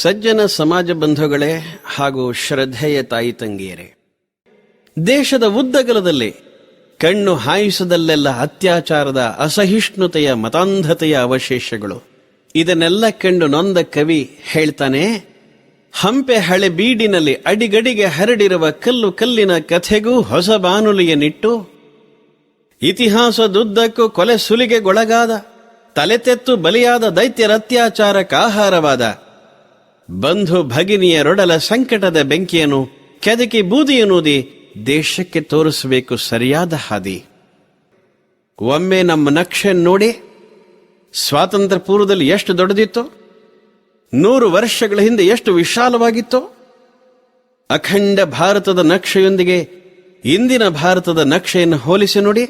ಸಜ್ಜನ ಸಮಾಜ ಬಂಧುಗಳೇ ಹಾಗೂ ಶ್ರದ್ಧೆಯ ತಾಯಿ ತಂಗಿಯರೇ, ದೇಶದ ಉದ್ದಗಲದಲ್ಲಿ, ಕಣ್ಣು ಹಾಯಿಸದಲ್ಲೆಲ್ಲ ಅತ್ಯಾಚಾರದ ಅಸಹಿಷ್ಣುತೆಯ ಮತಾಂಧತೆಯ ಅವಶೇಷಗಳು, ಇದನ್ನೆಲ್ಲ ಕಂಡು ನೊಂದ ಕವಿ ಹೇಳ್ತಾನೆ, ಹಂಪೆ ಹಳೆ ಬೀಡಿನಲ್ಲಿ ಅಡಿಗಡಿಗೆ ಹರಡಿರುವ ಕಲ್ಲು ಕಲ್ಲಿನ ಕಥೆಗೂ ಹೊಸ ಬಾನುಲಿಯನ್ನಿಟ್ಟು ಇತಿಹಾಸದುದ್ದಕ್ಕೂ ಕೊಲೆ ಸುಲಿಗೆಗೊಳಗಾದ ತಲೆತೆತ್ತು ಬಲಿಯಾದ ದೈತ್ಯರ ಅತ್ಯಾಚಾರಕ್ಕಾಹಾರವಾದ ಬಂಧು ಭಗಿನಿಯರೊಡಲ ಸಂಕಟದ ಬೆಂಕಿಯನ್ನು ಕೆದಕಿ ಬೂದಿಯನ್ನುದಿ ದೇಶಕ್ಕೆ ತೋರಿಸಬೇಕು ಸರಿಯಾದ ಹಾದಿ. ಒಮ್ಮೆ ನಮ್ಮ ನಕ್ಷೆ ನೋಡಿ ಸ್ವಾತಂತ್ರ್ಯ ಪೂರ್ವದಲ್ಲಿ ಎಷ್ಟು ದೊಡ್ಡದಿತ್ತು, ನೂರು ವರ್ಷಗಳ ಹಿಂದೆ ಎಷ್ಟು ವಿಶಾಲವಾಗಿತ್ತು, ಅಖಂಡ ಭಾರತದ ನಕ್ಷೆಯೊಂದಿಗೆ ಇಂದಿನ ಭಾರತದ ನಕ್ಷೆಯನ್ನು ಹೋಲಿಸಿ ನೋಡಿ,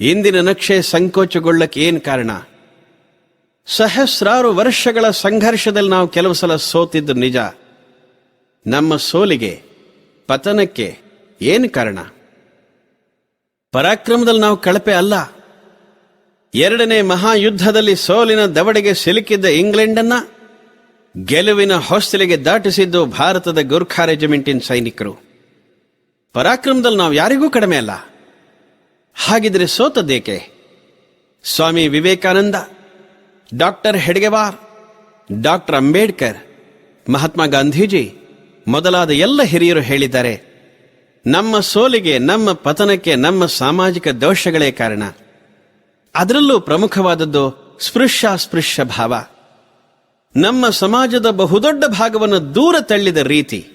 ಇಂದಿನ ನಕ್ಷೆ ಸಂಕೋಚಗೊಳ್ಳಕ್ಕೆ ಏನು ಕಾರಣ? ಸಹಸ್ರಾರು ವರ್ಷಗಳ ಸಂಘರ್ಷದಲ್ಲಿ ನಾವು ಕೆಲವು ಸಲ ಸೋತಿದ್ದು ನಿಜ. ನಮ್ಮ ಸೋಲಿಗೆ, ಪತನಕ್ಕೆ ಏನು ಕಾರಣ? ಪರಾಕ್ರಮದಲ್ಲಿ ನಾವು ಕಳಪೆ ಅಲ್ಲ. ಎರಡನೇ ಮಹಾಯುದ್ಧದಲ್ಲಿ ಸೋಲಿನ ದವಡೆಗೆ ಸಿಲುಕಿದ್ದ ಇಂಗ್ಲೆಂಡನ್ನ ಗೆಲುವಿನ ಹೊಸ್ತಿಲಿಗೆ ದಾಟಿಸಿದ್ದು ಭಾರತದ ಗುರ್ಖಾ ರೆಜಿಮೆಂಟಿನ ಸೈನಿಕರು. ಪರಾಕ್ರಮದಲ್ಲಿ ನಾವು ಯಾರಿಗೂ ಕಡಿಮೆ ಅಲ್ಲ. ಹಾಗಿದ್ರೆ ಸೋತದೇಕೆ ಸ್ವಾಮಿ ವಿವೇಕಾನಂದ ಡಾಕ್ಟರ್ ಹೆಡ್ಗೆವಾರ್, ಡಾಕ್ಟರ್ ಅಂಬೇಡ್ಕರ್, ಮಹಾತ್ಮ ಗಾಂಧೀಜಿ ಮೊದಲಾದ ಎಲ್ಲ ಹಿರಿಯರು ಹೇಳಿದ್ದಾರೆ, ನಮ್ಮ ಸೋಲಿಗೆ, ನಮ್ಮ ಪತನಕ್ಕೆ, ನಮ್ಮ ಸಾಮಾಜಿಕ ದೋಷಗಳೇ ಕಾರಣ. ಅದರಲ್ಲೂ ಪ್ರಮುಖವಾದದ್ದು ಸ್ಪೃಶ್ಯಾಸ್ಪೃಶ್ಯ ಭಾವ. ನಮ್ಮ ಸಮಾಜದ ಬಹುದೊಡ್ಡ ಭಾಗವನ್ನು ದೂರ ತಳ್ಳಿದ ರೀತಿ,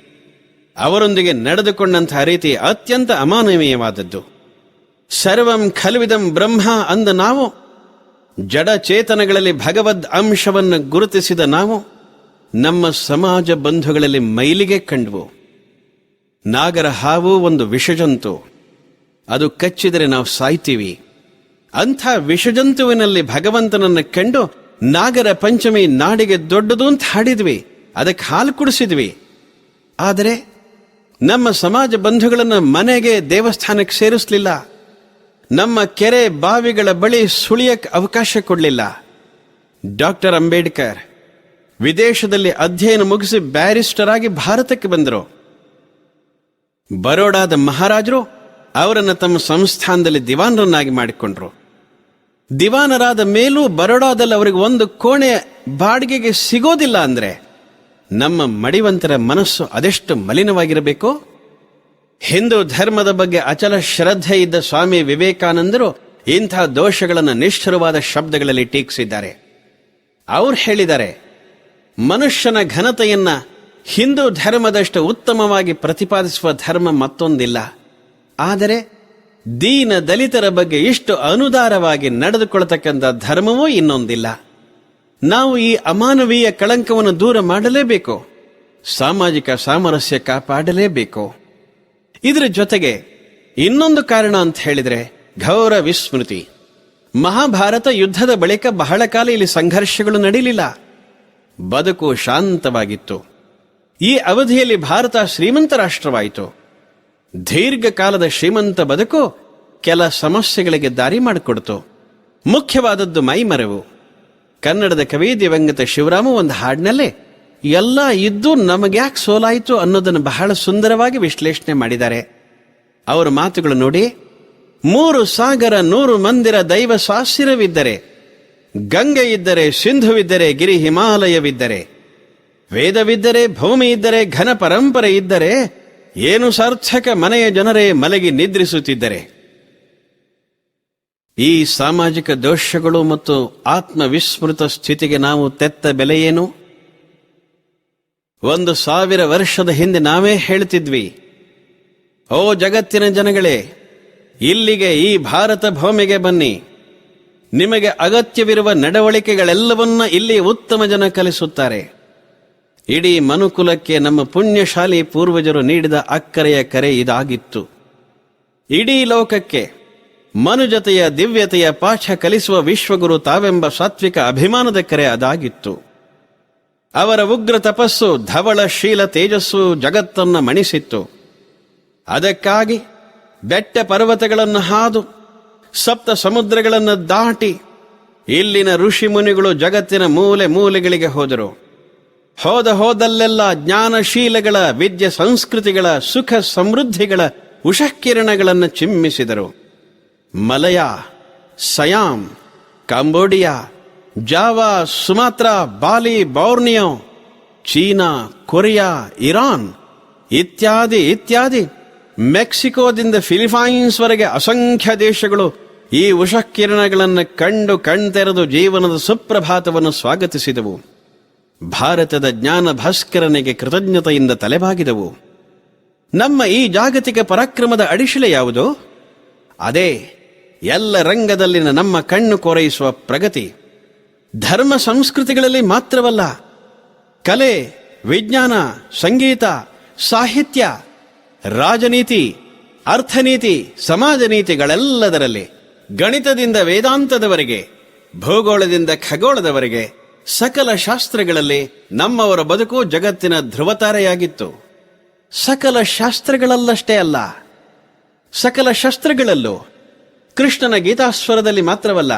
ಅವರೊಂದಿಗೆ ನಡೆದುಕೊಂಡಂತಹ ರೀತಿ ಅತ್ಯಂತ ಅಮಾನವೀಯವಾದದ್ದು. ಸರ್ವಂ ಖಲ್ವಿದಂ ಬ್ರಹ್ಮ ಅಂದ ನಾವು ಜಡ ಚೇತನಗಳಲ್ಲಿ ಭಗವದ್ ಅಂಶವನ್ನು ಗುರುತಿಸಿದ ನಾವು, ನಮ್ಮ ಸಮಾಜ ಬಂಧುಗಳಲ್ಲಿ ಮೈಲಿಗೆ ಕಂಡ್ವು. ನಾಗರ ಹಾವು ಒಂದು ವಿಷಜಂತು. ಅದು ಕಚ್ಚಿದರೆ ನಾವು ಸಾಯ್ತೀವಿ. ಅಂಥ ವಿಷಜಂತುವಿನಲ್ಲಿ ಭಗವಂತನನ್ನು ಕಂಡು ನಾಗರ ಪಂಚಮಿ ನಾಡಿಗೆ ದೊಡ್ಡದು ಅಂತ ಹಾಡಿದ್ವಿ. ಅದಕ್ಕೆ ಹಾಲು ಕುಡಿಸಿದ್ವಿ. ಆದರೆ ನಮ್ಮ ಸಮಾಜ ಬಂಧುಗಳನ್ನು ಮನೆಗೆ ದೇವಸ್ಥಾನಕ್ಕೆ ಸೇರಿಸಲಿಲ್ಲ. ನಮ್ಮ ಕೆರೆ ಬಾವಿಗಳ ಬಳಿ ಸುಳಿಯಕ್ಕೆ ಅವಕಾಶ ಕೊಡಲಿಲ್ಲ. ಡಾಕ್ಟರ್ ಅಂಬೇಡ್ಕರ್ ವಿದೇಶದಲ್ಲಿ ಅಧ್ಯಯನ ಮುಗಿಸಿ ಬ್ಯಾರಿಸ್ಟರ್ ಆಗಿ ಭಾರತಕ್ಕೆ ಬಂದರು. ಬರೋಡಾದ ಮಹಾರಾಜರು ಅವರನ್ನು ತಮ್ಮ ಸಂಸ್ಥಾನದಲ್ಲಿ ದಿವಾನರನ್ನಾಗಿ ಮಾಡಿಕೊಂಡ್ರು. ದಿವಾನರಾದ ಮೇಲೂ ಬರೋಡಾದಲ್ಲಿ ಅವರಿಗೆ ಒಂದು ಕೋಣೆ ಬಾಡಿಗೆಗೆ ಸಿಗೋದಿಲ್ಲ ಅಂದರೆ ನಮ್ಮ ಮಡಿವಂತರ ಮನಸ್ಸು ಅದೆಷ್ಟು ಮಲಿನವಾಗಿರಬೇಕು? ಹಿಂದೂ ಧರ್ಮದ ಬಗ್ಗೆ ಅಚಲ ಶ್ರದ್ಧೆ ಇದ್ದ ಸ್ವಾಮಿ ವಿವೇಕಾನಂದರು ಇಂಥ ದೋಷಗಳನ್ನು ನಿಷ್ಠುರವಾದ ಶಬ್ದಗಳಲ್ಲಿ ಟೀಕಿಸಿದ್ದಾರೆ. ಅವ್ರು ಹೇಳಿದ್ದಾರೆ ಮನುಷ್ಯನ ಘನತೆಯನ್ನ ಹಿಂದೂ ಧರ್ಮದಷ್ಟು ಉತ್ತಮವಾಗಿ ಪ್ರತಿಪಾದಿಸುವ ಧರ್ಮ ಮತ್ತೊಂದಿಲ್ಲ. ಆದರೆ, ದೀನ ದಲಿತರ ಬಗ್ಗೆ ಇಷ್ಟು ಅನುದಾರವಾಗಿ ನಡೆದುಕೊಳ್ಳತಕ್ಕಂಥ ಧರ್ಮವೂ ಇನ್ನೊಂದಿಲ್ಲ. ನಾವು ಈ ಅಮಾನವೀಯ ಕಳಂಕವನ್ನು ದೂರ ಮಾಡಲೇಬೇಕು. ಸಾಮಾಜಿಕ ಸಾಮರಸ್ಯ ಕಾಪಾಡಲೇಬೇಕು. ಇದರ ಜೊತೆಗೆ ಇನ್ನೊಂದು ಕಾರಣ ಅಂತ ಹೇಳಿದ್ರೆ ಘೋರ ವಿಸ್ಮೃತಿ ಮಹಾಭಾರತ ಯುದ್ಧದ ಬಳಿಕ ಬಹಳ ಕಾಲ ಇಲ್ಲಿ ಸಂಘರ್ಷಗಳು ನಡೀಲಿಲ್ಲ. ಬದುಕು ಶಾಂತವಾಗಿತ್ತು. ಈ ಅವಧಿಯಲ್ಲಿ ಭಾರತ ಶ್ರೀಮಂತ ರಾಷ್ಟ್ರವಾಯಿತು. ದೀರ್ಘಕಾಲದ ಶ್ರೀಮಂತ ಬದುಕು ಕೆಲ ಸಮಸ್ಯೆಗಳಿಗೆ ದಾರಿ ಮಾಡಿಕೊಡ್ತು. ಮುಖ್ಯವಾದದ್ದು ಮೈಮರೆವು. ಕನ್ನಡದ ಕವಿ ದಿವಂಗತ ಶಿವರಾಮ ಒಂದು ಹಾಡಿನಲ್ಲೇ ಎಲ್ಲ ಇದ್ದು ನಮಗ್ಯಾಕೆ ಸೋಲಾಯಿತು ಅನ್ನೋದನ್ನು ಬಹಳ ಸುಂದರವಾಗಿ ವಿಶ್ಲೇಷಣೆ ಮಾಡಿದ್ದಾರೆ. ಅವರ ಮಾತುಗಳು ನೋಡಿ, ಮೂರು ಸಾಗರ ನೂರು ಮಂದಿರ ದೈವ ಸ್ವಾಸಿರವಿದ್ದರೆ ಗಂಗೆ ಇದ್ದರೆ ಸಿಂಧುವಿದ್ದರೆ ಗಿರಿ ಹಿಮಾಲಯವಿದ್ದರೆ, ವೇದವಿದ್ದರೆ ಭೂಮಿ ಇದ್ದರೆ ಘನ ಪರಂಪರೆ ಇದ್ದರೆ, ಏನು ಸಾರ್ಥಕ ಮನೆಯ ಜನರೇ ಮಲಗಿ ನಿದ್ರಿಸುತ್ತಿದ್ದರೆ. ಈ ಸಾಮಾಜಿಕ ದೋಷಗಳು ಮತ್ತು ಆತ್ಮವಿಸ್ಮೃತ ಸ್ಥಿತಿಗೆ ನಾವು ತೆತ್ತ ಬೆಲೆಯೇನು ಒಂದು ಸಾವಿರ ವರ್ಷದ ಹಿಂದೆ ನಾವೇ ಹೇಳ್ತಿದ್ವಿ, ಓ ಜಗತ್ತಿನ ಜನಗಳೇ, ಇಲ್ಲಿಗೆ ಈ ಭಾರತ ಭೂಮಿಗೆ ಬನ್ನಿ. ನಿಮಗೆ ಅಗತ್ಯವಿರುವ ನಡವಳಿಕೆಗಳೆಲ್ಲವನ್ನ ಇಲ್ಲಿ ಉತ್ತಮ ಜನ ಕಲಿಸುತ್ತಾರೆ. ಇಡೀ ಮನುಕುಲಕ್ಕೆ ನಮ್ಮ ಪುಣ್ಯಶಾಲಿ ಪೂರ್ವಜರು ನೀಡಿದ ಅಕ್ಕರೆಯ ಕರೆ ಇದಾಗಿತ್ತು. ಇಡೀ ಲೋಕಕ್ಕೆ ಮನುಜತೆಯ ದಿವ್ಯತೆಯ ಪಾಠ ಕಲಿಸುವ ವಿಶ್ವಗುರು ತಾವೆಂಬ ಸಾತ್ವಿಕ ಅಭಿಮಾನದ ಕರೆ ಅದಾಗಿತ್ತು. ಅವರ ಉಗ್ರ ತಪಸ್ಸು, ಧವಳ ಶೀಲ ತೇಜಸ್ಸು ಜಗತ್ತನ್ನು ಮಣಿಸಿತ್ತು. ಅದಕ್ಕಾಗಿ ಬೆಟ್ಟ ಪರ್ವತಗಳನ್ನು ಹಾದು, ಸಪ್ತ ಸಮುದ್ರಗಳನ್ನು ದಾಟಿ, ಇಲ್ಲಿನ ಋಷಿ ಮುನಿಗಳು ಜಗತ್ತಿನ ಮೂಲೆ ಮೂಲೆಗಳಿಗೆ ಹೋದರು. ಹೋದ ಹೋದಲ್ಲೆಲ್ಲ ಜ್ಞಾನಶೀಲಗಳ, ವಿದ್ಯೆ ಸಂಸ್ಕೃತಿಗಳ, ಸುಖ ಸಮೃದ್ಧಿಗಳ ಉಷಃಕಿರಣಗಳನ್ನು ಚಿಮ್ಮಿಸಿದರು. Malaya, Siam, Cambodia Java, Sumatra, Bali, Borneo, China, Korea, Iran ಇತ್ಯಾದಿ ಇತ್ಯಾದಿ. ಮೆಕ್ಸಿಕೋದಿಂದ ಫಿಲಿಪೈನ್ಸ್ವರೆಗೆ ಅಸಂಖ್ಯ ದೇಶಗಳು ಈ ಉಷಃಕಿರಣಗಳನ್ನು ಕಂಡು ಕಣ್ತೆರೆದು ಜೀವನದ ಸುಪ್ರಭಾತವನ್ನು ಸ್ವಾಗತಿಸಿದವು. ಭಾರತದ ಜ್ಞಾನ ಭಾಸ್ಕರನಿಗೆ ಕೃತಜ್ಞತೆಯಿಂದ ತಲೆಬಾಗಿದವು. ನಮ್ಮ ಈ ಜಾಗತಿಕ ಪರಾಕ್ರಮದ ಅಡಿಶಿಲೆ ಯಾವುದು? ಅದೇ, ಎಲ್ಲ ರಂಗದಲ್ಲಿನ ನಮ್ಮ ಕಣ್ಣು ಕೊರೈಸುವ ಪ್ರಗತಿ. ಧರ್ಮ ಸಂಸ್ಕೃತಿಗಳಲ್ಲಿ ಮಾತ್ರವಲ್ಲ, ಕಲೆ, ವಿಜ್ಞಾನ, ಸಂಗೀತ, ಸಾಹಿತ್ಯ, ರಾಜನೀತಿ, ಅರ್ಥನೀತಿ ಸಮಾಜ ನೀತಿಗಳೆಲ್ಲದರಲ್ಲಿ ಗಣಿತದಿಂದ ವೇದಾಂತದವರೆಗೆ, ಭೂಗೋಳದಿಂದ ಖಗೋಳದವರೆಗೆ, ಸಕಲ ಶಾಸ್ತ್ರಗಳಲ್ಲಿ ನಮ್ಮವರ ಬದುಕು ಜಗತ್ತಿನ ಧ್ರುವತಾರೆಯಾಗಿತ್ತು. ಸಕಲ ಶಾಸ್ತ್ರಗಳಲ್ಲಷ್ಟೇ ಅಲ್ಲ, ಸಕಲ ಶಸ್ತ್ರಗಳಲ್ಲೂ ಕೃಷ್ಣನ ಗೀತಾಸ್ವರದಲ್ಲಿ ಮಾತ್ರವಲ್ಲ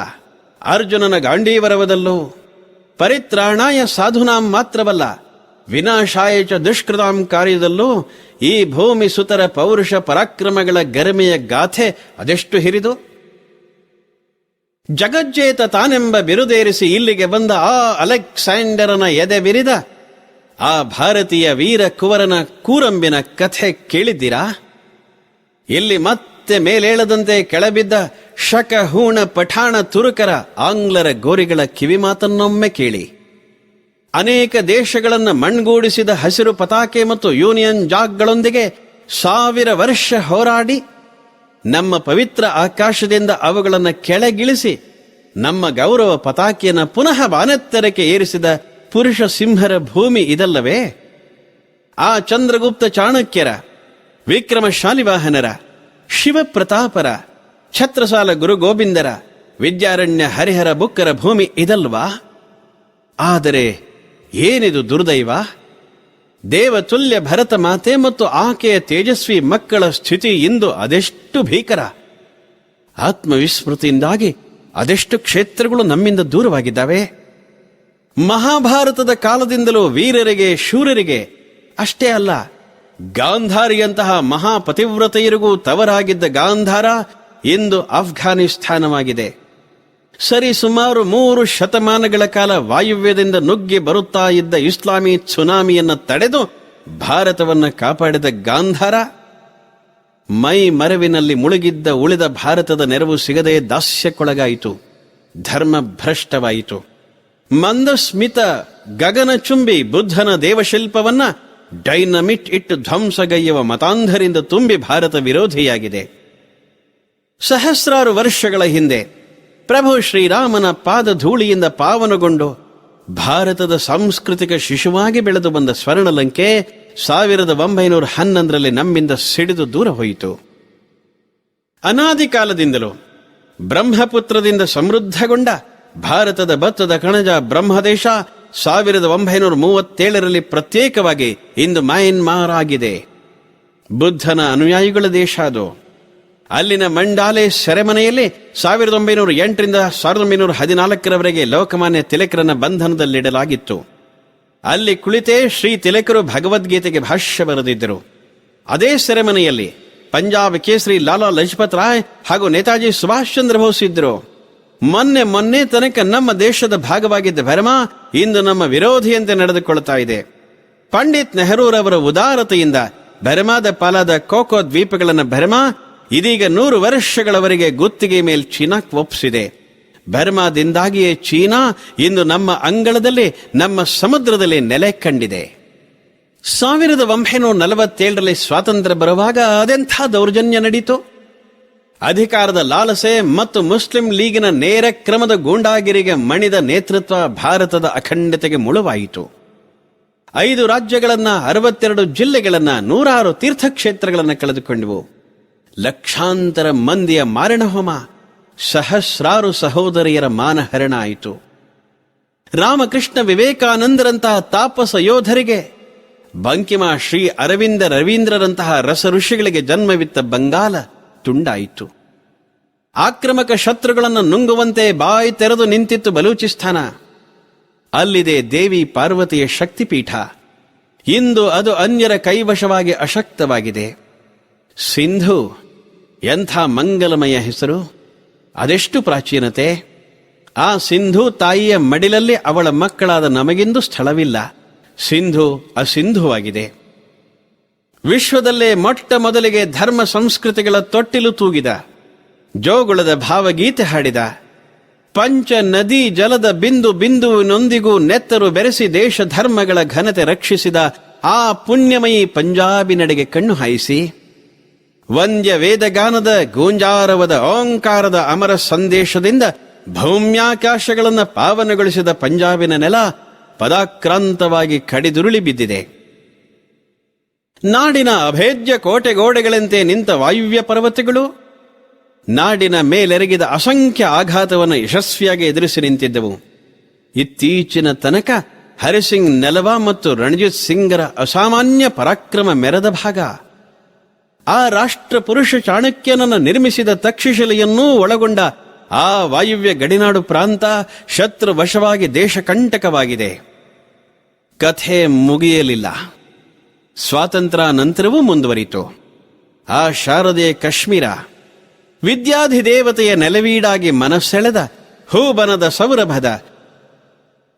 ಅರ್ಜುನನ ಗಾಂಡೀವರವದಲ್ಲೂ ಪರಿತ್ರಾಣಾಯ ಸಾಧುನಾಂ ಮಾತ್ರವಲ್ಲ ವಿನಾಶಾಯಚ ದುಷ್ಕೃತಾಂ ಕಾರ್ಯದಲ್ಲೂ ಈ ಭೂಮಿ ಸುತರ ಪೌರುಷ ಪರಾಕ್ರಮಗಳ ಗರಿಮೆಯ ಗಾಥೆ ಅದೆಷ್ಟು ಹಿರಿದು? ಜಗಜ್ಜೇತ ತಾನೆಂಬ ಬಿರುದೇರಿಸಿ ಇಲ್ಲಿಗೆ ಬಂದ ಆ ಅಲೆಕ್ಸಾಂಡರನ ಎದೆ ಬಿರಿದ, ಆ ಭಾರತೀಯ ವೀರ ಕುವರನ ಕೂರಂಬಿನ ಕಥೆ ಕೇಳಿದ್ದೀರಾ? ಇಲ್ಲಿ ಮತ್ತೆ ಮೇಲೇಳದಂತೆ ಕೆಳಬಿದ್ದ ಶಕ ಹೂಣ ಪಠಾಣ ತುರುಕರ ಆಂಗ್ಲರ ಗೋರಿಗಳ ಕಿವಿ ಮಾತನ್ನೊಮ್ಮೆ ಕೇಳಿ. ಅನೇಕ ದೇಶಗಳನ್ನು ಮಣ್ಗೂಡಿಸಿದ ಹಸಿರು ಪತಾಕೆ ಮತ್ತು ಯೂನಿಯನ್ ಜಾಗ್ಗಳೊಂದಿಗೆ ಸಾವಿರ ವರ್ಷ ಹೋರಾಡಿ, ನಮ್ಮ ಪವಿತ್ರ ಆಕಾಶದಿಂದ ಅವುಗಳನ್ನು ಕೆಳಗಿಳಿಸಿ, ನಮ್ಮ ಗೌರವ ಪತಾಕೆಯನ್ನು ಪುನಃ ಬಾನೆತ್ತರಕ್ಕೆ ಏರಿಸಿದ ಪುರುಷ ಸಿಂಹರ ಭೂಮಿ ಇದಲ್ಲವೇ? ಆ ಚಂದ್ರಗುಪ್ತ ಚಾಣಕ್ಯರ ವಿಕ್ರಮ ಶಾಲಿವಾಹನರ ಶಿವಪ್ರತಾಪರ, ಛತ್ರಸಾಲ ಗುರು ಗೋವಿಂದರ, ವಿದ್ಯಾರಣ್ಯ ಹರಿಹರ ಬುಕ್ಕರ ಭೂಮಿ ಇದಲ್ವಾ? ಆದರೆ ಏನಿದು ದುರ್ದೈವ? ದೇವತುಲ್ಯ ಭರತ ಮಾತೆ ಮತ್ತು ಆಕೆಯ ತೇಜಸ್ವಿ ಮಕ್ಕಳ ಸ್ಥಿತಿ ಇಂದು ಅದೆಷ್ಟು ಭೀಕರ? ಆತ್ಮವಿಸ್ಮೃತಿಯಿಂದಾಗಿ ಅದೆಷ್ಟು ಕ್ಷೇತ್ರಗಳು ನಮ್ಮಿಂದ ದೂರವಾಗಿದ್ದಾವೆ? ಮಹಾಭಾರತದ ಕಾಲದಿಂದಲೂ ವೀರರಿಗೆ, ಶೂರರಿಗೆ ಅಷ್ಟೇ ಅಲ್ಲ ಗಾಂಧಾರಿಯಂತಹ ಮಹಾಪತಿವ್ರತೆಯರಿಗೂ ತವರಾಗಿದ್ದ ಗಾಂಧಾರ ಇಂದು ಅಫ್ಘಾನಿಸ್ತಾನವಾಗಿದೆ ಸರಿ ಸುಮಾರು ಮೂರು ಶತಮಾನಗಳ ಕಾಲ ವಾಯುವ್ಯದಿಂದ ನುಗ್ಗಿ ಬರುತ್ತಾ ಇದ್ದ ಇಸ್ಲಾಮಿ ಸುನಾಮಿಯನ್ನು ತಡೆದು ಭಾರತವನ್ನು ಕಾಪಾಡಿದ ಗಾಂಧಾರ, ಮೈ ಮರವಿನಲ್ಲಿ ಮುಳುಗಿದ್ದ ಉಳಿದ ಭಾರತದ ನೆರವು ಸಿಗದೆ ದಾಸ್ಯಕ್ಕೊಳಗಾಯಿತು ಧರ್ಮ ಭ್ರಷ್ಟವಾಯಿತು ಮಂದಸ್ಮಿತ ಗಗನಚುಂಬಿ ಬುದ್ಧನ ದೇವಶಿಲ್ಪವನ್ನ ಡೈನಮಿಟ್ ಇಟ್ಟು ಧ್ವಂಸಗೈಯುವ ಮತಾಂಧರಿಂದ ತುಂಬಿ ಭಾರತ ವಿರೋಧಿಯಾಗಿದೆ. ಸಹಸ್ರಾರು ವರ್ಷಗಳ ಹಿಂದೆ ಪ್ರಭು ಶ್ರೀರಾಮನ ಪಾದಧೂಳಿಯಿಂದ ಪಾವನಗೊಂಡು ಭಾರತದ ಸಾಂಸ್ಕೃತಿಕ ಶಿಶುವಾಗಿ ಬೆಳೆದು ಬಂದ ಸ್ವರ್ಣಲಂಕೆ ಸಾವಿರದ ಒಂಬೈನೂರ ಹನ್ನೊಂದರಲ್ಲಿ ನಮ್ಮಿಂದ ಸಿಡಿದು ದೂರ ಹೋಯಿತು. ಅನಾದಿ ಕಾಲದಿಂದಲೂ ಬ್ರಹ್ಮಪುತ್ರದಿಂದ ಸಮೃದ್ಧಗೊಂಡ ಭಾರತದ ಭತ್ತದ ಕಣಜ ಬ್ರಹ್ಮದೇಶ ಸಾವಿರದ ಒಂಬೈನೂರ ಮೂವತ್ತೇಳರಲ್ಲಿ ಪ್ರತ್ಯೇಕವಾಗಿ ಇಂದು ಮಯನ್ಮಾರ್ ಆಗಿದೆ ಬುದ್ಧನ ಅನುಯಾಯಿಗಳ ದೇಶ ಅದು. ಅಲ್ಲಿನ ಮಂಡಾಲೆ ಸೆರೆಮನೆಯಲ್ಲಿ ಸಾವಿರದ ಒಂಬೈನೂರ ಎಂಟರಿಂದ ಸಾವಿರದ ಒಂಬೈನೂರ ಹದಿನಾಲ್ಕರವರೆಗೆ ಲೋಕಮಾನ್ಯ ತಿಲಕರನ್ನ ಬಂಧನದಲ್ಲಿಡಲಾಗಿತ್ತು. ಅಲ್ಲಿ ಕುಳಿತೇ ಶ್ರೀ ತಿಲಕರು ಭಗವದ್ಗೀತೆಗೆ ಭಾಷ್ಯ ಬರೆದಿದ್ದರು. ಅದೇ ಸೆರೆಮನೆಯಲ್ಲಿ ಪಂಜಾಬ್ ಕೇಸರಿ ಲಾಲಾ ಲಜಪತ್ ರಾಯ್ ಹಾಗೂ ನೇತಾಜಿ ಸುಭಾಷ್ ಚಂದ್ರ ಬೋಸ್ ಇದ್ದರು. ಮೊನ್ನೆ ಮೊನ್ನೆ ತನಕ ನಮ್ಮ ದೇಶದ ಭಾಗವಾಗಿದ್ದ ಬರ್ಮಾ ಇಂದು ನಮ್ಮ ವಿರೋಧಿಯಂತೆ ನಡೆದುಕೊಳ್ಳುತ್ತಾ ಇದೆ. ಪಂಡಿತ್ ನೆಹರೂರವರ ಉದಾರತೆಯಿಂದ ಬರ್ಮಾದ ಪಾಲಾದ ಕೋಕೋ ದ್ವೀಪಗಳನ್ನು ಬರ್ಮಾ ಇದೀಗ ನೂರು ವರ್ಷಗಳವರೆಗೆ ಗುತ್ತಿಗೆ ಮೇಲೆ ಚೀನಾ ಒಪ್ಪಿಸಿದೆ ಬರ್ಮಾದಿಂದಾಗಿಯೇ ಚೀನಾ ಇಂದು ನಮ್ಮ ಅಂಗಳದಲ್ಲಿ, ನಮ್ಮ ಸಮುದ್ರದಲ್ಲಿ ನೆಲೆ ಕಂಡಿದೆ. ಸಾವಿರದ ಒಂಬೈನೂರ ನಲವತ್ತೇಳರಲ್ಲಿ ಸ್ವಾತಂತ್ರ್ಯ ಬರುವಾಗ ಅದೆಂಥ ದೌರ್ಜನ್ಯ ನಡೀತು? ಅಧಿಕಾರದ ಲಾಲಸೆ ಮತ್ತು ಮುಸ್ಲಿಂ ಲೀಗಿನ ನೇರ ಕ್ರಮದ ಗೂಂಡಾಗಿರಿಗೆ ಮಣಿದ ನೇತೃತ್ವ ಭಾರತದ ಅಖಂಡತೆಗೆ ಮುಳುವಾಯಿತು. ಐದು ರಾಜ್ಯಗಳನ್ನ, ಅರವತ್ತೆರಡು ಜಿಲ್ಲೆಗಳನ್ನ, ನೂರಾರು ತೀರ್ಥಕ್ಷೇತ್ರಗಳನ್ನು ಕಳೆದುಕೊಂಡವು. ಲಕ್ಷಾಂತರ ಮಂದಿಯ ಮಾರಣಹೋಮ, ಸಹಸ್ರಾರು ಸಹೋದರಿಯರ ಮಾನಹರಣ ಆಯಿತು. ರಾಮಕೃಷ್ಣ ವಿವೇಕಾನಂದರಂತಹ ತಾಪಸ ಯೋಧರಿಗೆ, ಬಂಕಿಮ ಶ್ರೀ ಅರವಿಂದ ರವೀಂದ್ರರಂತಹ ರಸ ಋಷಿಗಳಿಗೆ ಜನ್ಮವಿತ್ತ ಬಂಗಾಲ ತುಂಡಾಯಿತು. ಆಕ್ರಮಕ ಶತ್ರುಗಳನ್ನು ನುಂಗುವಂತೆ ಬಾಯಿ ತೆರೆದು ನಿಂತಿತ್ತು ಬಲೂಚಿಸ್ತಾನ ಅಲ್ಲಿದೆ ದೇವಿ ಪಾರ್ವತಿಯ ಶಕ್ತಿಪೀಠ. ಇಂದು ಅದು ಅನ್ಯರ ಕೈವಶವಾಗಿ ಅಶಕ್ತವಾಗಿದೆ. ಸಿಂಧು, ಎಂಥ ಮಂಗಲಮಯ ಹೆಸರು? ಅದೆಷ್ಟು ಪ್ರಾಚೀನತೆ? ಆ ಸಿಂಧು ತಾಯಿಯ ಮಡಿಲಲ್ಲಿ ಅವಳ ಮಕ್ಕಳಾದ ನಮಗಿಂದು ಸ್ಥಳವಿಲ್ಲ. ಸಿಂಧು ಅಸಿಂಧುವಾಗಿದೆ. ವಿಶ್ವದಲ್ಲೇ ಮೊಟ್ಟ ಮೊದಲಿಗೆ ಧರ್ಮ ಸಂಸ್ಕೃತಿಗಳ ತೊಟ್ಟಿಲು ತೂಗಿದ, ಜೋಗುಳದ ಭಾವಗೀತೆ ಹಾಡಿದ, ಪಂಚ ನದಿ ಜಲದ ಬಿಂದು ಬಿಂದುವಿನೊಂದಿಗೂ ನೆತ್ತರು ಬೆರೆಸಿ ದೇಶ ಧರ್ಮಗಳ ಘನತೆ ರಕ್ಷಿಸಿದ ಆ ಪುಣ್ಯಮಯಿ ಪಂಜಾಬಿನೆಡೆಗೆ ಕಣ್ಣು ಹಾಯಿಸಿ, ವಂದ್ಯ ವೇದಗಾನದ ಗೂಂಜಾರವದ ಓಂಕಾರದ ಅಮರ ಸಂದೇಶದಿಂದ ಭೌಮ್ಯಾಕಾಶಗಳನ್ನು ಪಾವನಗೊಳಿಸಿದ ಪಂಜಾಬಿನ ನೆಲ ಪದಾಕ್ರಾಂತವಾಗಿ ಕಡಿದುರುಳಿ ಬಿದ್ದಿದೆ. ನಾಡಿನ ಅಭೇದ್ಯ ಕೋಟೆಗೋಡೆಗಳಂತೆ ನಿಂತ ವಾಯುವ್ಯ ಪರ್ವತಗಳು, ನಾಡಿನ ಮೇಲೆರಗಿದ ಅಸಂಖ್ಯ ಆಘಾತವನ್ನು ಯಶಸ್ವಿಯಾಗಿ ಎದುರಿಸಿ ನಿಂತಿದ್ದವು. ಇತ್ತೀಚಿನ ತನಕ ಹರಿಸಿಂಗ್ ನೆಲವ ಮತ್ತು ರಣಜಿತ್ ಸಿಂಗರ ಅಸಾಮಾನ್ಯ ಪರಾಕ್ರಮ ಮೆರೆದ ಭಾಗ. ಆ ರಾಷ್ಟ್ರ ಪುರುಷ ಚಾಣಕ್ಯನನ್ನು ನಿರ್ಮಿಸಿದ ತಕ್ಷಶಿಲೆಯನ್ನೂ ಒಳಗೊಂಡ ಆ ವಾಯುವ್ಯ ಗಡಿನಾಡು ಪ್ರಾಂತ ಶತ್ರುವಶವಾಗಿ ದೇಶಕಂಟಕವಾಗಿದೆ. ಕಥೆ ಮುಗಿಯಲಿಲ್ಲ. ಸ್ವಾತಂತ್ರ್ಯ ನಂತರವೂ ಮುಂದುವರಿತು. ಆ ಶಾರದೆ ಕಾಶ್ಮೀರ ವಿದ್ಯಾಧಿದೇವತೆಯ ನೆಲವೀಡಾಗಿ ಮನಸ್ಸೆಳೆದ ಹೂಬನದ ಸೌರಭದ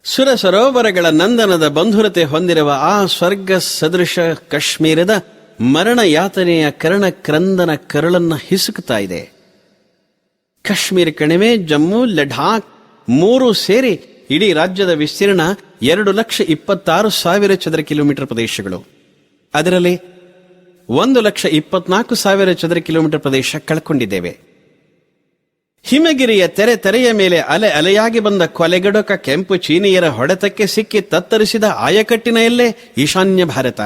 ಸುರ ಸರೋವರಗಳ ನಂದನದ ಬಂಧುರತೆ ಹೊಂದಿರುವ ಆ ಸ್ವರ್ಗ ಸದೃಶ ಕಾಶ್ಮೀರದ ಮರಣ ಯಾತನೆಯ ಕರ್ಣ ಕ್ರಂದನ ಕರಳನ್ನ ಹಿಸುಕ್ತಾ ಇದೆ. ಕಾಶ್ಮೀರ ಕಣಿವೆ, ಜಮ್ಮು, ಲಡಾಖ್ ಮೂರು ಸೇರಿ ಇಡೀ ರಾಜ್ಯದ ವಿಸ್ತೀರ್ಣ ಎರಡು ಲಕ್ಷ ಇಪ್ಪತ್ತಾರು ಸಾವಿರ ಚದರ ಕಿಲೋಮೀಟರ್ ಪ್ರದೇಶಗಳು. ಅದರಲ್ಲಿ ಒಂದು ಲಕ್ಷ ಇಪ್ಪತ್ನಾಲ್ಕು ಸಾವಿರ ಚದರ ಕಿಲೋಮೀಟರ್ ಪ್ರದೇಶ ಕಳ್ಕೊಂಡಿದ್ದೇವೆ. ಹಿಮಗಿರಿಯ ತೆರೆ ತೆರೆಯ ಮೇಲೆ ಅಲೆ ಅಲೆಯಾಗಿ ಬಂದ ಕೊಲೆಗಡಕ ಕೆಂಪು ಚೀನಿಯರ ಹೊಡೆತಕ್ಕೆ ಸಿಕ್ಕಿ ತತ್ತರಿಸಿದ ಆಯಕಟ್ಟಿನ ಎಲ್ಲೇ ಈಶಾನ್ಯ ಭಾರತ.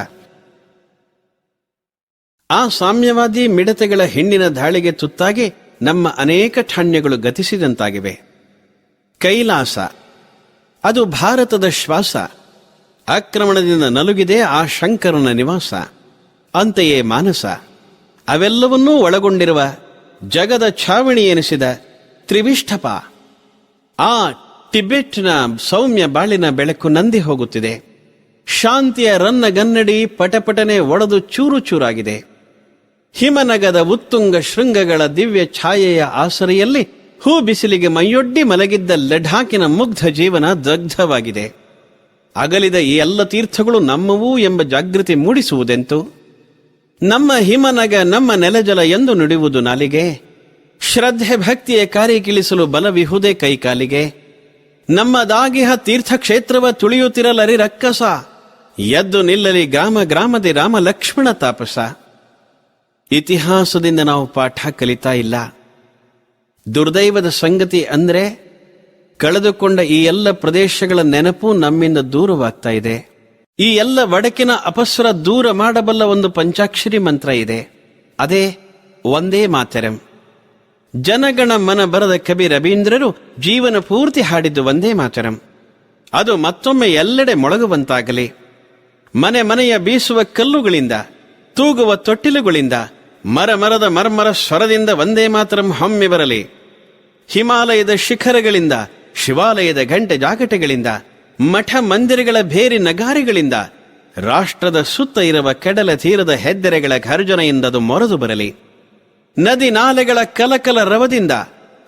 ಆ ಸಾಮ್ಯವಾದಿ ಮಿಡತೆಗಳ ಹೆಣ್ಣಿನ ದಾಳಿಗೆ ತುತ್ತಾಗಿ ನಮ್ಮ ಅನೇಕ ಠಾಣ್ಯಗಳು ಗತಿಸಿದಂತಾಗಿವೆ. ಕೈಲಾಸ. ಅದು ಭಾರತದ ಶ್ವಾಸ. ಆಕ್ರಮಣದಿಂದ ನಲುಗಿದೆ ಆ ಶಂಕರನ ನಿವಾಸ. ಅಂತೆಯೇ ಮಾನಸ. ಅವೆಲ್ಲವನ್ನೂ ಒಳಗೊಂಡಿರುವ ಜಗದ ಛಾವಣಿ ಎನಿಸಿದ ತ್ರಿವಿಷ್ಠಪ. ಆ ಟಿಬೆಟ್ನ ಸೌಮ್ಯ ಬಾಳಿನ ಬೆಳಕು ನಂದಿ ಹೋಗುತ್ತಿದೆ. ಶಾಂತಿಯ ರನ್ನಗನ್ನಡಿ ಪಟಪಟನೆ ಒಡೆದು ಚೂರು ಚೂರಾಗಿದೆ. ಹಿಮನಗದ ಉತ್ತುಂಗ ಶೃಂಗಗಳ ದಿವ್ಯ ಛಾಯೆಯ ಆಸರೆಯಲ್ಲಿ ಹೂ ಬಿಸಿಲಿಗೆ ಮೈಯೊಡ್ಡಿ ಮಲಗಿದ್ದ ಲಡಾಕಿನ ಮುಗ್ಧ ಜೀವನ ದಗ್ಧವಾಗಿದೆ. ಅಗಲಿದ ಈ ಎಲ್ಲ ತೀರ್ಥಗಳು ನಮ್ಮವು ಎಂಬ ಜಾಗೃತಿ ಮೂಡಿಸುವುದೆಂತು? ನಮ್ಮ ಹಿಮನಗ, ನಮ್ಮ ನೆಲಜಲ ಎಂದು ನುಡಿಯುವುದು ನಾಲಿಗೆ? ಶ್ರದ್ಧೆ ಭಕ್ತಿಯ ಕಾರ್ಯಕ್ಕಿಳಿಸಲು ಬಲವಿಹುದೇ ಕೈಕಾಲಿಗೆ? ನಮ್ಮದಾಗಿಹ ತೀರ್ಥಕ್ಷೇತ್ರವ ತುಳಿಯುತ್ತಿರಲರಿ ರಕ್ಕಸ? ಎದ್ದು ನಿಲ್ಲಲಿ ಗ್ರಾಮ ಗ್ರಾಮದಿ ರಾಮ ಲಕ್ಷ್ಮಣ ತಾಪಸ? ಇತಿಹಾಸದಿಂದ ನಾವು ಪಾಠ ಕಲಿತಾ ಇಲ್ಲ. ದುರ್ದೈವದ ಸಂಗತಿ ಅಂದ್ರೆ ಕಳೆದುಕೊಂಡ ಈ ಎಲ್ಲ ಪ್ರದೇಶಗಳ ನೆನಪು ನಮ್ಮಿಂದ ದೂರವಾಗ್ತಾ ಇದೆ. ಈ ಎಲ್ಲ ಒಡಕಿನ ಅಪಸ್ವರ ದೂರ ಮಾಡಬಲ್ಲ ಒಂದು ಪಂಚಾಕ್ಷರಿ ಮಂತ್ರ ಇದೆ. ಅದೇ ಒಂದೇ ಮಾತರಂ. ಜನಗಣ ಮನ ಬರದ ಕವಿ ರವೀಂದ್ರರು ಜೀವನ ಪೂರ್ತಿ ಹಾಡಿದ್ದು ಒಂದೇ ಮಾತರಂ. ಅದು ಮತ್ತೊಮ್ಮೆ ಎಲ್ಲೆಡೆ ಮೊಳಗುವಂತಾಗಲಿ. ಮನೆ ಮನೆಯ ಬೀಸುವ ಕಲ್ಲುಗಳಿಂದ, ತೂಗುವ ತೊಟ್ಟಿಲುಗಳಿಂದ, ಮರ ಮರದ ಮರ್ಮರ ಸ್ವರದಿಂದ ಒಂದೇ ಮಾತರಂ ಹೊಮ್ಮಿ ಬರಲಿ. ಹಿಮಾಲಯದ ಶಿಖರಗಳಿಂದ ಶಿವಾಲಯದ ಗಂಟೆ ಜಾಗಟೆಗಳಿಂದ ಮಠ ಮಂದಿರಗಳ ಭೇರಿ ನಗಾರಿಗಳಿಂದ, ರಾಷ್ಟ್ರದ ಸುತ್ತ ಇರುವ ಕೆಡಲ ತೀರದ ಹೆದ್ದರೆಗಳ ಘರ್ಜನೆಯಿಂದದು ಮೊರೆದು ಬರಲಿ. ನದಿ ನಾಲೆಗಳ ಕಲಕಲ ರವದಿಂದ,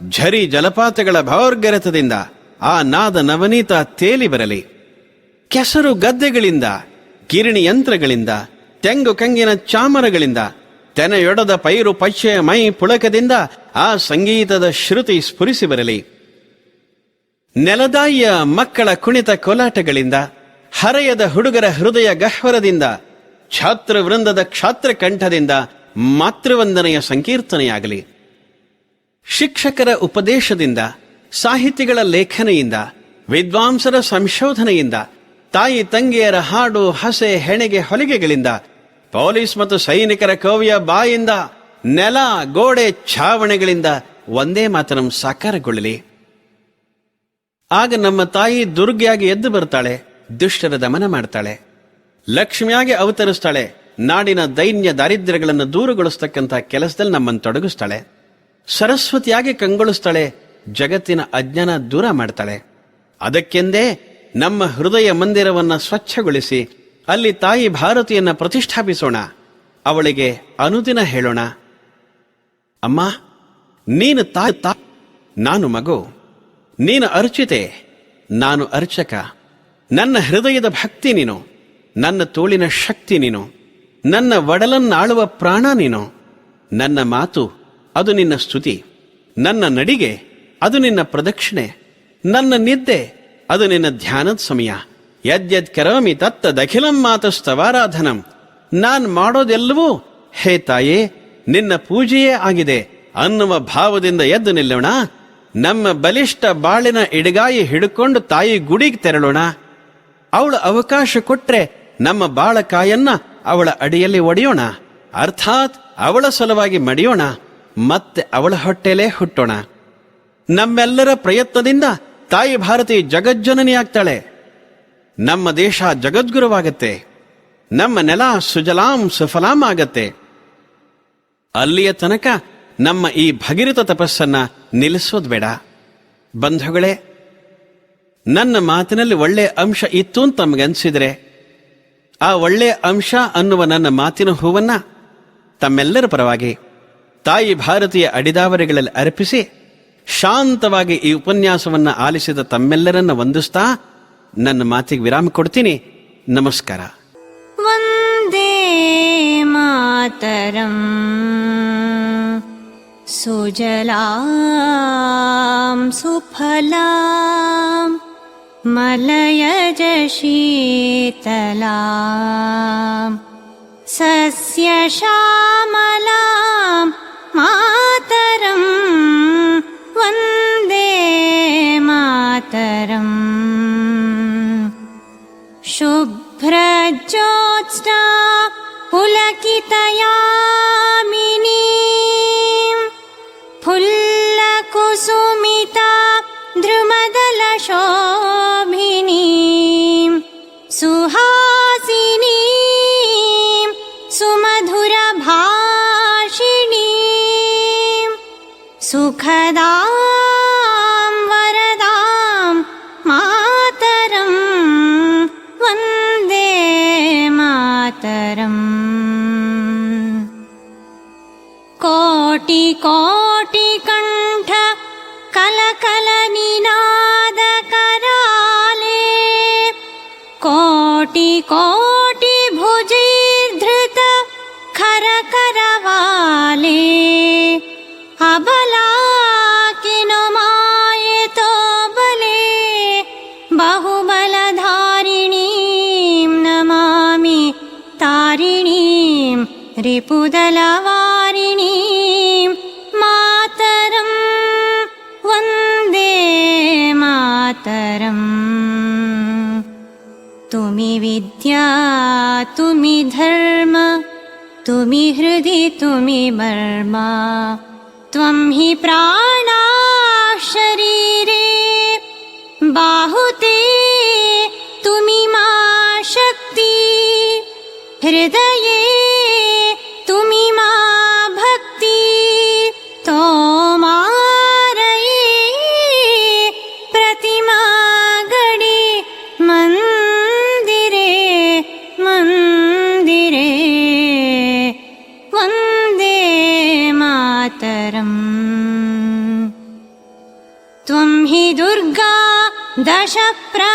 ಝರಿ ಜಲಪಾತಗಳ ಭವರ್ಗರತದಿಂದ ಆ ನಾದ ನವನೀತ ತೇಲಿ ಬರಲಿ. ಕೆಸರು ಗದ್ದೆಗಳಿಂದ ಕಿರಣಿ ಯಂತ್ರಗಳಿಂದ, ತೆಂಗು ಕಂಗಿನ ಚಾಮರಗಳಿಂದ, ತೆನೆಯೊಡದ ಪೈರು ಪಚ್ಚೆಯ ಮೈ ಪುಳಕದಿಂದ ಆ ಸಂಗೀತದ ಶ್ರುತಿ ಸ್ಫುರಿಸಿ ಬರಲಿ. ನೆಲದಾಯಿಯ ಮಕ್ಕಳ ಕುಣಿತ ಕೋಲಾಟಗಳಿಂದ, ಹರೆಯದ ಹುಡುಗರ ಹೃದಯ ಗಹ್ವರದಿಂದ ಛಾತ್ರ ವೃಂದದ ಕ್ಷಾತ್ರ ಕಂಠದಿಂದ ಮಾತೃವಂದನೆಯ ಸಂಕೀರ್ತನೆಯಾಗಲಿ. ಶಿಕ್ಷಕರ ಉಪದೇಶದಿಂದ, ಸಾಹಿತಿಗಳ ಲೇಖನೆಯಿಂದ, ವಿದ್ವಾಂಸರ ಸಂಶೋಧನೆಯಿಂದ, ತಾಯಿ ತಂಗಿಯರ ಹಾಡು ಹಸೆ ಹೆಣೆಗೆ ಹೊಲಿಗೆಗಳಿಂದ, ಪೊಲೀಸ್ ಮತ್ತು ಸೈನಿಕರ ಕವಿಯ ಬಾಯಿಂದ, ನೆಲ ಗೋಡೆ ಛಾವಣೆಗಳಿಂದ ಒಂದೇ ಮಾತನ ಸಾಕಾರಗೊಳ್ಳಲಿ. ಆಗ ನಮ್ಮ ತಾಯಿ ದುರ್ಗೆಯಾಗಿ ಎದ್ದು ಬರ್ತಾಳೆ, ದುಷ್ಟರ ದಮನ ಮಾಡ್ತಾಳೆ. ಲಕ್ಷ್ಮಿಯಾಗಿ ಅವತರಿಸ್ತಾಳೆ, ನಾಡಿನ ದೈನ್ಯ ದಾರಿದ್ರ್ಯಗಳನ್ನು ದೂರಗೊಳಿಸ್ತಕ್ಕಂಥ ಕೆಲಸದಲ್ಲಿ ನಮ್ಮನ್ನು ತೊಡಗಿಸ್ತಾಳೆ. ಸರಸ್ವತಿಯಾಗಿ ಕಂಗೊಳಿಸ್ತಾಳೆ, ಜಗತ್ತಿನ ಅಜ್ಞಾನ ದೂರ ಮಾಡ್ತಾಳೆ. ಅದಕ್ಕೆಂದೇ ನಮ್ಮ ಹೃದಯ ಮಂದಿರವನ್ನ ಸ್ವಚ್ಛಗೊಳಿಸಿ, ಅಲ್ಲಿ ತಾಯಿ ಭಾರತಿಯನ್ನು ಪ್ರತಿಷ್ಠಾಪಿಸೋಣ, ಅವಳಿಗೆ ಅನುದಿನ ಹೇಳೋಣ. ಅಮ್ಮ, ನೀನು ತಾಯಿ ತಾ ನಾನು ಮಗು. ನೀನು ಅರ್ಚಿತೆ, ನಾನು ಅರ್ಚಕ. ನನ್ನ ಹೃದಯದ ಭಕ್ತಿ ನೀನು, ನನ್ನ ತೋಳಿನ ಶಕ್ತಿ ನೀನು, ನನ್ನ ಒಡಲನ್ನಾಳುವ ಪ್ರಾಣ ನೀನು. ನನ್ನ ಮಾತು, ಅದು ನಿನ್ನ ಸ್ತುತಿ. ನನ್ನ ನಡಿಗೆ, ಅದು ನಿನ್ನ ಪ್ರದಕ್ಷಿಣೆ. ನನ್ನ ನಿದ್ದೆ, ಅದು ನಿನ್ನ ಧ್ಯಾನದ ಸಮಯ. ಯದ್ಯದ್ ಕರೋಮಿ ತತ್ತದಖಿಲಂ ಮಾತಸ್ತವಾರಾಧನಂ. ನಾನ್ ಮಾಡೋದೆಲ್ಲವೂ, ಹೇ ತಾಯೇ, ನಿನ್ನ ಪೂಜೆಯೇ ಆಗಿದೆ. ಅನ್ನುವ ಭಾವದಿಂದ ಎದ್ದು ನಿಲ್ಲೋಣ. ನಮ್ಮ ಬಲಿಷ್ಠ ಬಾಳಿನ ಇಡಗಾಯಿ ಹಿಡ್ಕೊಂಡು ತಾಯಿ ಗುಡಿಗೆ ತೆರಳೋಣ. ಅವಳು ಅವಕಾಶ ಕೊಟ್ರೆ ನಮ್ಮ ಬಾಳಕಾಯನ್ನ ಅವಳ ಅಡಿಯಲ್ಲಿ ಒಡೆಯೋಣ. ಅರ್ಥಾತ್ ಅವಳ ಸಲುವಾಗಿ ಮಡಿಯೋಣ. ಮತ್ತೆ ಅವಳ ಹೊಟ್ಟೆಲೇ ಹುಟ್ಟೋಣ. ನಮ್ಮೆಲ್ಲರ ಪ್ರಯತ್ನದಿಂದ ತಾಯಿ ಭಾರತಿ ಜಗಜ್ಜನನಿಯಾಗ್ತಾಳೆ. ನಮ್ಮ ದೇಶ ಜಗದ್ಗುರುವಾಗತ್ತೆ. ನಮ್ಮ ನೆಲ ಸುಜಲಾಂ ಸುಫಲಾಂ ಆಗತ್ತೆ. ಅಲ್ಲಿಯ ತನಕ ನಮ್ಮ ಈ ಭಗೀರಥ ತಪಸ್ಸನ್ನು ನಿಲ್ಲಿಸೋದು ಬೇಡ. ಬಂಧುಗಳೇ, ನನ್ನ ಮಾತಿನಲ್ಲಿ ಒಳ್ಳೆಯ ಅಂಶ ಇತ್ತು ಅಂತ ನಮಗನ್ಸಿದ್ರೆ ಆ ಒಳ್ಳೆಯ ಅಂಶ ಅನ್ನುವ ನನ್ನ ಮಾತಿನ ಹೂವನ್ನು ತಮ್ಮೆಲ್ಲರ ಪರವಾಗಿ ತಾಯಿ ಭಾರತೀಯ ಅಡಿದಾವರಿಗಳಲ್ಲಿ ಅರ್ಪಿಸಿ, ಶಾಂತವಾಗಿ ಈ ಉಪನ್ಯಾಸವನ್ನು ಆಲಿಸಿದ ತಮ್ಮೆಲ್ಲರನ್ನ ವಂದಿಸ್ತಾ ನನ್ನ ಮಾತಿಗೆ ವಿರಾಮ ಕೊಡ್ತೀನಿ. ನಮಸ್ಕಾರ. ವಂದೇ ಮಾತರಂ. सुजलां सुफलां मलयज शीतलां सस्यश्यामलां मातरं वन्दे मातरम्। शुभ्रज्योत्स्ना पुलकितयामिनी முகதாம் வரதாம் மாதரம் வந்தே மாதரம் கோட்டி கோட்டி கண்ட கலகல நிநாத கராலே கோட்டி கோட்டி रिपुदलवारिणीं मातरं वन्दे मातरम्। तुमि विद्या तुमि धर्म तुमि हृदि तुमि मर्मा। त्वं हि प्राणा शरीरे बाहुते तुमि मा शक्ति। हृदये त्वं हि दुर्गा दशप्रहरणधारिणी।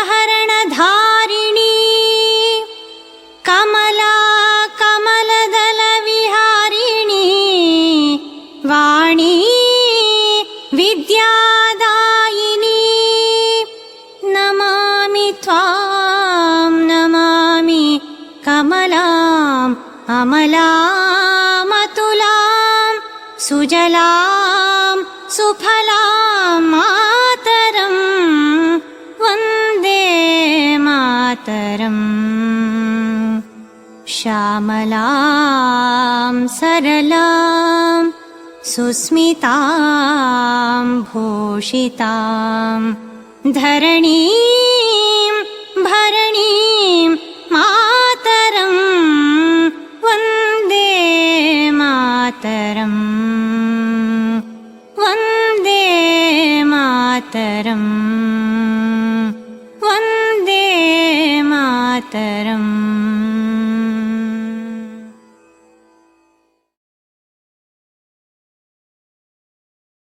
कमला कमलदलविहारिणी। वाणी विद्यादायिनी। नमामि त्वां नमामि कमलाम् अमलामतुलां सुजलां श्यामलां सरलां सुस्मितां भूषितां धरणीं भरणीं